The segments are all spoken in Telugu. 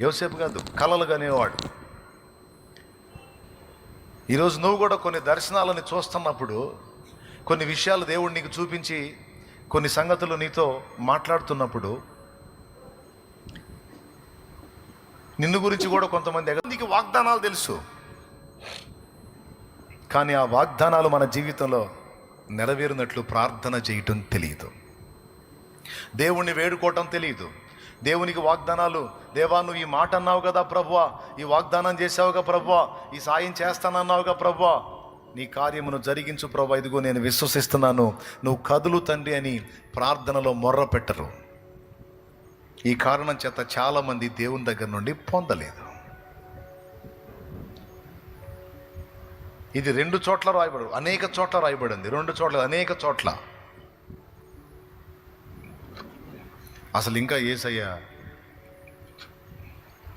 యోసేపు కాదు కలలు కనేవాడు. ఈరోజు నువ్వు కూడా కొన్ని దర్శనాలని చూస్తున్నప్పుడు కొన్ని విషయాలు దేవుడు నీకు చూపించి కొన్ని సంగతులు నీతో మాట్లాడుతున్నప్పుడు నిన్ను గురించి కూడా కొంతమంది నీకు వాగ్దానాలు తెలుసు. కానీ ఆ వాగ్దానాలు మన జీవితంలో నెరవేరినట్లు ప్రార్థన చేయటం తెలియదు. దేవుణ్ణి వేడుకోవటం తెలియదు. దేవునికి వాగ్దానాలు. దేవా నువ్వు ఈ మాట అన్నావు కదా ప్రభువా? ఈ వాగ్దానం చేసావుగా ప్రభువా? ఈ సాయం చేస్తానన్నావుగా ప్రభువా? నీ కార్యమును జరిగించు ప్రభా. ఇదిగో నేను విశ్వసిస్తున్నాను. నువ్వు కదులు తండ్రి అని ప్రార్థనలో మొర్ర పెట్టరు. ఈ కారణం చేత చాలామంది దేవుని దగ్గర నుండి పొందలేదు. ఇది రెండు చోట్ల రాయబడు అనేక చోట్ల రాయబడింది. రెండు చోట్ల అనేక చోట్ల. అసలు ఇంకా ఏసయ్య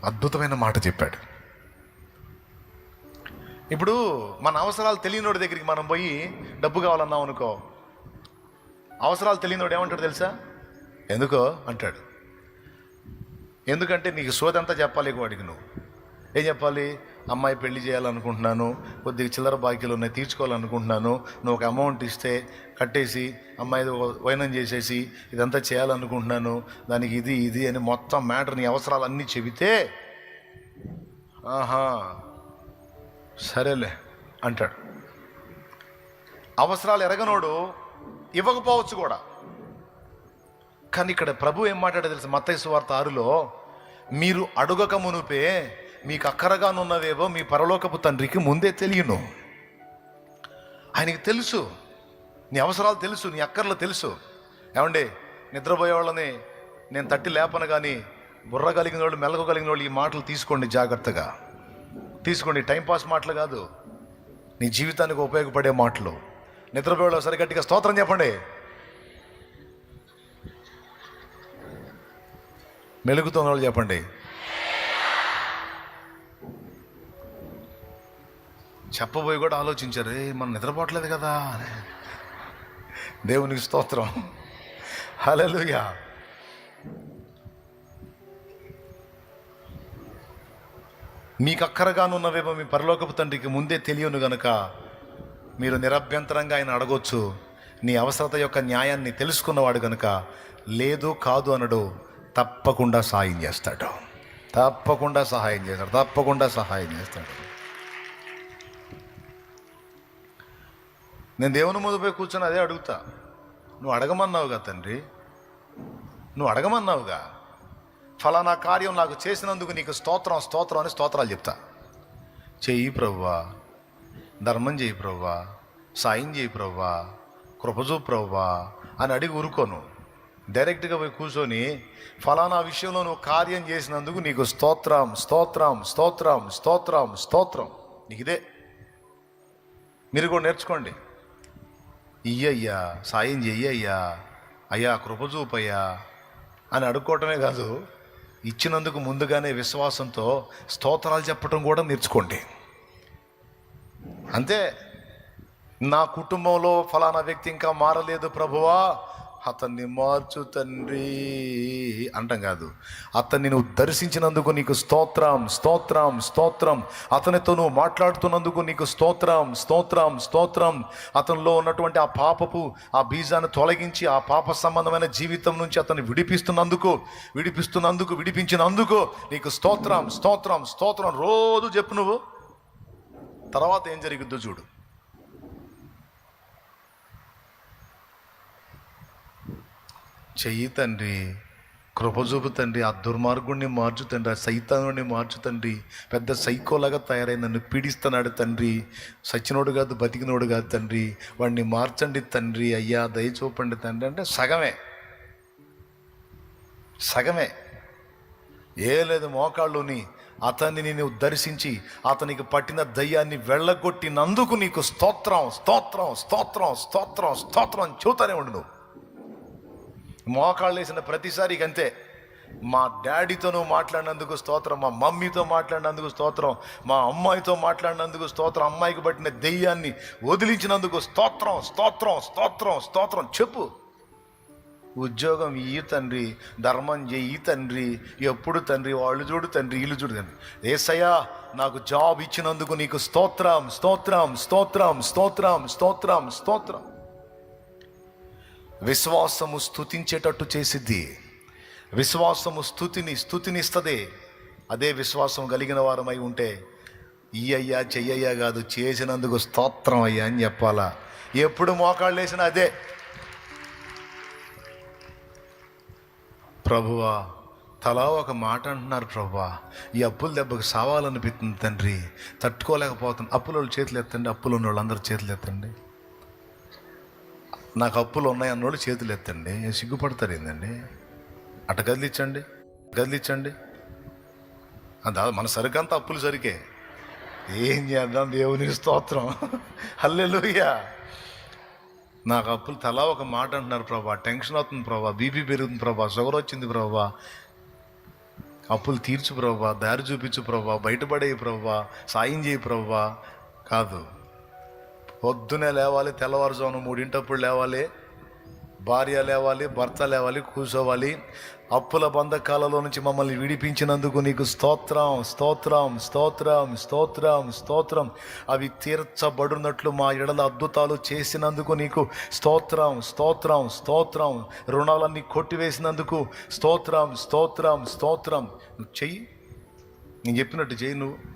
అద్భుతమైన మాట చెప్పాడు. ఇప్పుడు మన అవసరాలు తెలియనోడి దగ్గరికి మనం పోయి డబ్బు కావాలన్నాం అనుకో అవసరాలు తెలియనోడు ఏమంటాడు తెలుసా? ఎందుకో అంటాడు. ఎందుకంటే నీకు సోదంతా చెప్పాలి వాడికి నువ్వు. ఏం చెప్పాలి? అమ్మాయి పెళ్ళి చేయాలనుకుంటున్నాను కొద్దిగా చిల్లర బాకీలు ఉన్నాయి తీర్చుకోవాలనుకుంటున్నాను నువ్వు ఒక అమౌంట్ ఇస్తే కట్టేసి అమ్మాయి వైనం చేసేసి ఇదంతా చేయాలనుకుంటున్నాను దానికి ఇది ఇది అని మొత్తం మ్యాటర్ నీ అవసరాలు అన్నీ చెబితే ఆహా సరేలే అంటాడు. అవసరాలు ఎరగనోడు ఇవ్వకపోవచ్చు కూడా. కానీ ఇక్కడ ప్రభు ఏం మాట్లాడో తెలుసు? మత్తయి సువార్త ఆరులో మీరు అడుగక మునుపే మీకు అక్కరగానున్నదేవో మీ పరలోకపు తండ్రికి ముందే తెలియను. ఆయనకి తెలుసు. నీ అవసరాలు తెలుసు నీ అక్కర్లు తెలుసు. ఏమండి నిద్రపోయే వాళ్ళని నేను తట్టి లేపను కానీ బుర్ర కలిగిన వాళ్ళు మెలకు వాళ్ళు ఈ మాటలు తీసుకోండి జాగ్రత్తగా. తీసుకోండి టైంపాస్ మాటలు కాదు. నీ జీవితానికి ఉపయోగపడే మాటలు. నిద్రపోయే వాళ్ళు సరి గట్టిగా స్తోత్రం చెప్పండి. మెలుగుతున్న వాళ్ళు చెప్పండి. చెప్పబోయి కూడా ఆలోచించారు ఏ మనం నిద్రపోవట్లేదు కదా అని. దేవునికి స్తోత్రం. హలలుయా మీకు అక్కరగానున్నవేమో మీ పరలోకపు తండ్రికి ముందే తెలియను గనుక మీరు నిరభ్యంతరంగా ఆయన అడగొచ్చు నీ అవసరత యొక్క న్యాయాన్ని తెలుసుకున్నవాడు గనుక లేదు కాదు అనడు తప్పకుండా సహాయం చేస్తాడు. తప్పకుండా సహాయం చేస్తాడు తప్పకుండా సహాయం చేస్తాడు. నేను దేవుని ముందు పోయి కూర్చొని అదే అడుగుతా. నువ్వు అడగమన్నావుగా తండ్రి? నువ్వు అడగమన్నావుగా? ఫలానా కార్యం నాకు చేసినందుకు నీకు స్తోత్రం స్తోత్రం అని స్తోత్రాలు చెప్తా. చెయ్యి ప్రవ్వా ధర్మం చేయి ప్రవ్వా సాయం చేయి ప్రవ్వా కృపజూ ప్రవ్వా అని అడిగి ఊరుకోను. డైరెక్ట్గా పోయి కూర్చొని ఫలానా విషయంలో నువ్వు కార్యం చేసినందుకు నీకు స్తోత్రం స్తోత్రం స్తోత్రం స్తోత్రం స్తోత్రం. నీకు ఇదే మీరు కూడా నేర్చుకోండి. ఇయ్యయ్యా సాయం చెయ్యయ్యా అయ్యా కృపచూపయ్యా అని అడుక్కోవటమే కాదు ఇచ్చినందుకు ముందుగానే విశ్వాసంతో స్తోత్రాలు చెప్పటం కూడా నేర్చుకోండి. అంతే నా కుటుంబంలో ఫలానా వ్యక్తి ఇంకా మారలేదు ప్రభువా అతన్ని మార్చు తండ్రి అంటాం కాదు. అతన్ని నువ్వు దర్శించినందుకు నీకు స్తోత్రం స్తోత్రం స్తోత్రం. అతనితో నువ్వు మాట్లాడుతున్నందుకు నీకు స్తోత్రం స్తోత్రం స్తోత్రం. అతనిలో ఉన్నటువంటి ఆ పాపపు ఆ బీజాన్ని తొలగించి ఆ పాప సంబంధమైన జీవితం నుంచి అతన్ని విడిపిస్తున్నందుకు విడిపిస్తున్నందుకు విడిపించినందుకు నీకు స్తోత్రం స్తోత్రం స్తోత్రం. రోజు చెప్పు నువ్వు. తర్వాత ఏం జరిగిద్దో చూడు. చెయ్యి తండ్రి కృపజూపు తండ్రి ఆ దుర్మార్గుణ్ణి మార్చు తండ్రి ఆ సైతానుడిని మార్చు తండ్రి పెద్ద సైకోలాగా తయారై నన్ను పీడిస్తున్నాడు తండ్రి సచ్చినోడు కాదు బతికినోడు కాదు తండ్రి వాడిని మార్చండి తండ్రి అయ్యా దయ చూపండి తండ్రి అంటే సగమే. సగమే. ఏ లేదు మోకాళ్ళుని అతన్ని నేను దర్శించి అతనికి పట్టిన దయ్యాన్ని వెళ్ళగొట్టినందుకు నీకు స్తోత్రం స్తోత్రం స్తోత్రం స్తోత్రం స్తోత్రం చూతానే ఉండు నువ్వు. మోకాళ్ళు వేసిన ప్రతిసారి అంతే మా డాడీతోనూ మాట్లాడినందుకు స్తోత్రం మా మమ్మీతో మాట్లాడినందుకు స్తోత్రం మా అమ్మాయితో మాట్లాడినందుకు స్తోత్రం అమ్మాయికి పట్టిన దెయ్యాన్ని వదిలించినందుకు స్తోత్రం స్తోత్రం స్తోత్రం స్తోత్రం. చెప్పు. ఉద్యోగం ఈ తండ్రి ధర్మం చెయ్యి తండ్రి ఎప్పుడు తండ్రి వాళ్ళు చూడు తండ్రి వీళ్ళు చూడు తండ్రి. ఏసయ్యా నాకు జాబ్ ఇచ్చినందుకు నీకు స్తోత్రం స్తోత్రం స్తోత్రం స్తోత్రం స్తోత్రం స్తోత్రం. విశ్వాసము స్తుతించేటట్టు చేసిద్ది. విశ్వాసము స్థుతిని స్థుతినిస్తుంది అదే విశ్వాసం కలిగిన వారమై ఉంటే ఈ అయ్యా చెయ్యయ్యా కాదు చేసినందుకు స్తోత్రం అయ్యా అని చెప్పాలా? ఎప్పుడు మోకాళ్ళు వేసినా అదే. ప్రభువా తలా ఒక మాట అంటున్నారు ప్రభువా. ఈ అప్పుల దెబ్బకు సావాలనిపిస్తుంది తండ్రి. తట్టుకోలేకపోతుంది అప్పుల వాళ్ళు చేతులు ఎత్తండి అప్పులు ఉన్న వాళ్ళందరూ చేతులు ఎత్తండి. నాకు అప్పులు ఉన్నాయి అన్నోళ్ళు చేతులు ఎత్తండి. సిగ్గుపడతారు ఏందండి? అట కదిలించండి కదిలించండి దాదాపు మన సరికంతా అప్పులు సరికే. ఏం చేద్దాం దేవుని స్తోత్రం. హల్లెలుయ్యా నాకు అప్పులు తలా ఒక మాట అంటున్నారు ప్రభా. టెన్షన్ అవుతుంది ప్రభా. బీపీ పెరుగుతుంది ప్రభా. షుగర్ వచ్చింది ప్రభా. అప్పులు తీర్చు ప్రభా. దారి చూపించు ప్రభా. బయటపడే ప్రభా. సాయం చేయి ప్రభా. కాదు. పొద్దునే లేవాలి తెల్లవారుజామున మూడింటప్పుడు లేవాలి భార్య లేవాలి భర్త లేవాలి కూర్చోవాలి. అప్పుల బంధకాలలో నుంచి మమ్మల్ని విడిపించినందుకు నీకు స్తోత్రం స్తోత్రం స్తోత్రం స్తోత్రం స్తోత్రం. అవి తీర్చబడినట్లు మా ఎడల అద్భుతాలు చేసినందుకు నీకు స్తోత్రం స్తోత్రం స్తోత్రం. రుణాలన్నీ కొట్టివేసినందుకు స్తోత్రం స్తోత్రం స్తోత్రం. నువ్వు చెయ్యి. నేను చెప్పినట్టు చెయ్యి నువ్వు.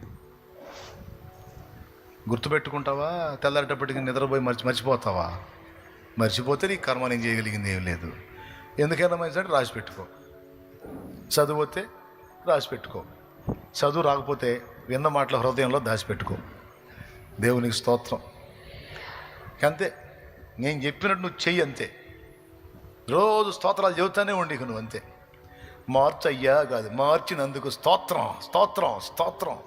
గుర్తుపెట్టుకుంటావా? తెల్లారేటప్పటికి నిద్రపోయి మర్చి మర్చిపోతావా? మర్చిపోతే నీ కర్మ నేను చేయగలిగింది ఏం లేదు. ఎందుకైనా మంచిదంటే రాసి పెట్టుకో. చదువు వస్తే రాసి పెట్టుకో. చదువు రాకపోతే విన్న మాటల హృదయంలో దాచిపెట్టుకో దేవునికి స్తోత్రం. అంతే. నేను చెప్పినట్టు నువ్వు చెయ్యి అంతే. రోజు స్తోత్రాలు చెబుతానే ఉండి నువ్వు అంతే. మార్చయ్యా కాదు మార్చినందుకు స్తోత్రం స్తోత్రం స్తోత్రం.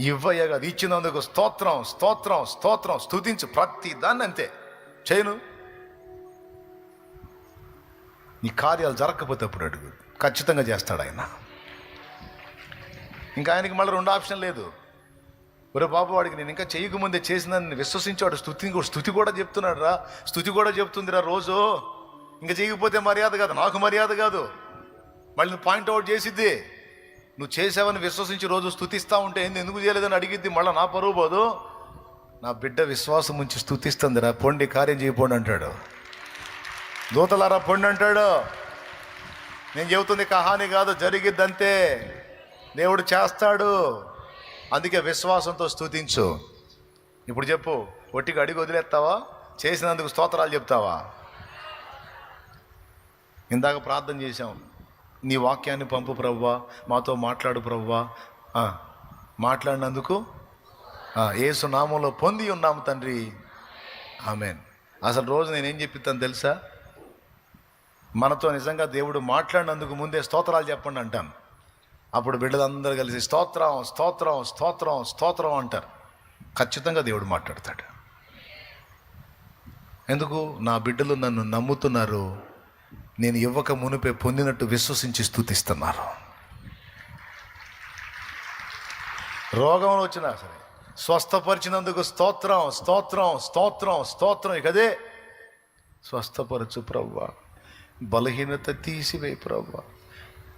ఇవ్వయ్యా కాదు ఇచ్చినందుకు స్తోత్రం స్తోత్రం స్తోత్రం. స్థుతించు ప్రతి దాన్ని అంతే చేయను. నీ కార్యాలు జరగకపోతే అప్పుడు అడుగు. ఖచ్చితంగా చేస్తాడు ఆయన. ఇంకా ఆయనకి మళ్ళీ రెండు ఆప్షన్ లేదు. ఒరే బాబు వాడికి నేను ఇంకా చేయకముందే చేసిందని విశ్వసించాడు స్థుతి స్థుతి కూడా చెప్తున్నాడు రా. స్థుతి కూడా చెప్తుందిరా రోజు. ఇంకా చేయకపోతే మర్యాద కాదు. నాకు మర్యాద కాదు. మళ్ళీ నువ్వు పాయింట్అవుట్ చేసిద్ది. నువ్వు చేసావని విశ్వసించి రోజు స్థుతిస్తా ఉంటే ఏంది? ఎందుకు చేయలేదని అడిగిద్ది? మళ్ళీ నా పరువు పోదు. నా బిడ్డ విశ్వాసం ఉంచి స్థుతిస్తుందిరా పొండి కార్యం చేయపోండి అంటాడు. దూతలారా పొండి అంటాడు. నేను చెబుతుంది కహాని కాదు జరిగిద్దంతే. దేవుడు చేస్తాడు. అందుకే విశ్వాసంతో స్థుతించు ఇప్పుడు చెప్పు ఒట్టికి అడిగి వదిలేస్తావా? చేసినందుకు స్తోత్రాలు చెప్తావా? ఇందాక ప్రార్థన చేశాం. నీ వాక్యాన్ని పంపు ప్రవ్వా మాతో మాట్లాడు ప్రవ్వా. మాట్లాడినందుకు ఏసు నామంలో పొంది ఉన్నాము తండ్రి. ఆమెన్. అసలు రోజు నేనేం చెప్పిస్తాను తెలుసా? మనతో నిజంగా దేవుడు మాట్లాడినందుకు ముందే స్తోత్రాలు చెప్పండి అంటాను. అప్పుడు బిడ్డలందరూ కలిసి స్తోత్రం స్తోత్రం స్తోత్రం స్తోత్రం అంటారు. ఖచ్చితంగా దేవుడు మాట్లాడతాడు. ఎందుకు? నా బిడ్డలు నన్ను నమ్ముతున్నారు. నేను ఇవ్వక మునిపే పొందినట్టు విశ్వసించి స్థుతిస్తున్నారు. రోగం వచ్చినా సరే స్వస్థపరిచినందుకు స్తోత్రం స్తోత్రం స్తోత్రం స్తోత్రం కదే స్వస్థపరచు ప్రవ్వా. బలహీనత తీసివే ప్రవ్వా.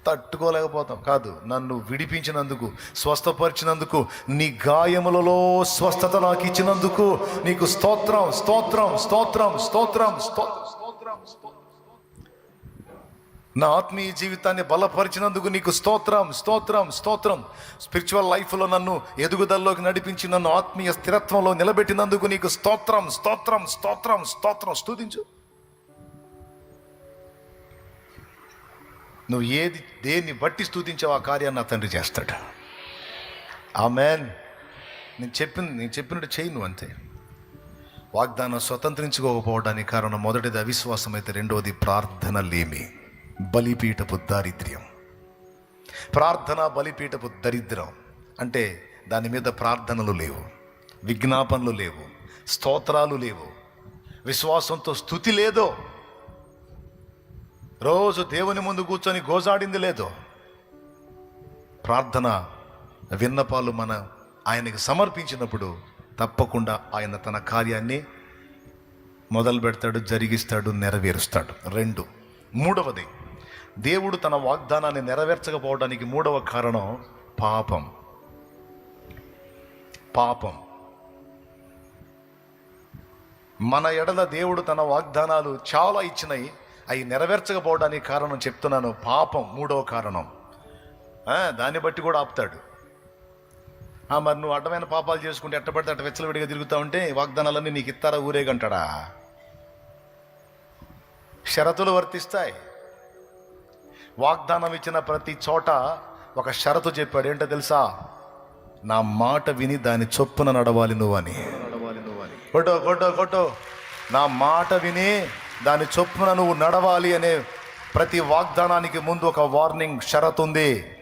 తట్టుకోలేకపోతాం. కాదు నన్ను విడిపించినందుకు స్వస్థపరిచినందుకు నీ గాయములలో స్వస్థత నాకు ఇచ్చినందుకు నీకు స్తోత్రం స్తోత్రం స్తోత్రం స్తోత్రం స్తోత్రం స్తోత్రం స్తోత్రం. నా ఆత్మీయ జీవితాన్ని బలపరిచినందుకు నీకు స్తోత్రం స్తోత్రం స్తోత్రం. స్పిరిచువల్ లైఫ్లో నన్ను ఎదుగుదలలోకి నడిపించి నన్ను ఆత్మీయ స్థిరత్వంలో నిలబెట్టినందుకు నీకు స్తోత్రం స్తోత్రం స్తోత్రం స్తోత్రం. స్తుతించు. నువ్వు ఏది దేన్ని బట్టి స్తుతించావు ఆ కార్యాన్ని నా తండ్రి చేస్తాడు. ఆమెన్ నేను చెప్పింది నేను చెప్పినట్టు చేయి నువ్వు అంతే. వాగ్దానం స్వతంత్రించుకోకపోవడానికి కారణం మొదటిది అవిశ్వాసం అయితే రెండవది ప్రార్థన లేమి బలిపీఠపు దారిద్ర్యం. ప్రార్థన బలిపీఠపు దరిద్రం అంటే దాని మీద ప్రార్థనలు లేవు విజ్ఞాపనలు లేవు స్తోత్రాలు లేవు విశ్వాసంతో స్థుతి లేదో రోజు దేవుని ముందు కూర్చొని గోజాడింది లేదో ప్రార్థన విన్నపాలు మన ఆయనకి సమర్పించినప్పుడు తప్పకుండా ఆయన తన కార్యాన్ని మొదలు పెడతాడు జరిగిస్తాడు నెరవేరుస్తాడు. రెండు. మూడవది దేవుడు తన వాగ్దానాన్ని నెరవేర్చకపోవడానికి మూడవ కారణం పాపం. పాపం. మన ఎడల దేవుడు తన వాగ్దానాలు చాలా ఇచ్చినాయి అవి నెరవేర్చకపోవడానికి కారణం చెప్తున్నాను. పాపం మూడవ కారణం. దాన్ని బట్టి కూడా ఆపుతాడు. మరి నువ్వు అడ్డమైన పాపాలు చేసుకుంటే ఎట్టబడితే అట్ట వెచ్చలవిడిగా తిరుగుతూ ఉంటే వాగ్దానాలన్నీ నీకు ఇస్తారా ఊరేగంటాడా? షరతులు వర్తిస్తాయి. వాగ్దానం ఇచ్చిన ప్రతి చోట ఒక షరతు చెప్పాడు. ఏంటో తెలుసా? నా మాట విని దాని చొప్పున నడవాలి నువ్వని కొట్టో కొట్టో కొట్టో. నా మాట విని దాని చొప్పున నువ్వు నడవాలి అనే ప్రతి వాగ్దానానికి ముందు ఒక వార్నింగ్ షరత్ ఉంది.